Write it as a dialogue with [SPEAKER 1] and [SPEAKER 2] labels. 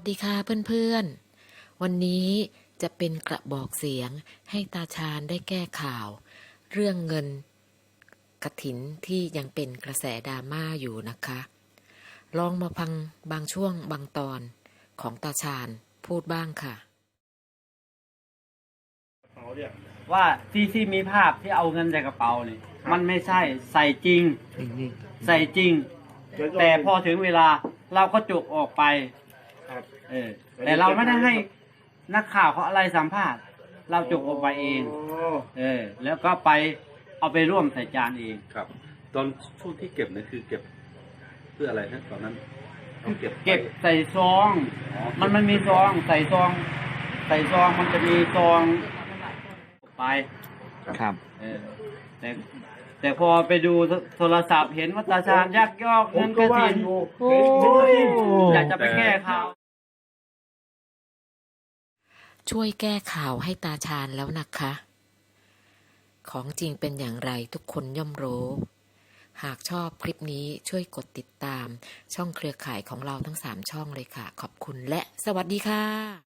[SPEAKER 1] วัสดีค่ะเพื่อนๆ วันนี้จะเป็นกระบอกเสียงให้ตาชาญได้แก้ข่าว เรื่องเงินกระถินที่ยังเป็นกระแสดราม่าอยู่นะคะ ลองมาพังบางช่วงบางตอนของตาชาญพูดบ้างค่ะ
[SPEAKER 2] เขาเนี่ย
[SPEAKER 3] ว่าที่ที่มีภาพที่เอาเงินจากกระเป๋านี่มันไม่ใช่ใส่จริง ใส่จริง แต่พอถึงเวลาเราก็จุกออกไป
[SPEAKER 2] ครับ
[SPEAKER 3] เออ แต่เราไม่ได้ให้นักข่าวเขาอะไรสัมภาษณ์ เราจุกออกไปเองเออ แล้วก็ไปเอาไปร่วมใส่จานเอง
[SPEAKER 4] ครับ ตอนช่วงที่เก็บเนี่ยคือเก็บ เพื่ออะไรนะตอนนั้นต้องเก็บ
[SPEAKER 3] เก็บใส่ซอง
[SPEAKER 4] อ๋อ
[SPEAKER 3] มันมันมีซองใส่ซอง ใส่ซองมันจะมีซองไป
[SPEAKER 4] ครับ
[SPEAKER 3] เออแต่แต่พอไปดูโทรศัพท์เห็นว่าตาชาญยักยอก
[SPEAKER 2] ผ
[SPEAKER 3] เงิ
[SPEAKER 2] ม
[SPEAKER 3] นก
[SPEAKER 2] ก็
[SPEAKER 3] ระ
[SPEAKER 2] ว่า
[SPEAKER 3] ถิน
[SPEAKER 2] อยู่
[SPEAKER 3] โอ้
[SPEAKER 2] เห็นจริง
[SPEAKER 3] อยากจะไปแก้ข่าว
[SPEAKER 1] ช่วยแก้ข่าวให้ตาชาญแล้วนะคะ ของจริงเป็นอย่างไรทุกคนย่อมรู้ หากชอบคลิปนี้ช่วยกดติดตาม ช่องเครือข่ายของเราทั้ง 3 ช่องเลยค่ะ ขอบคุณและสวัสดีค่ะ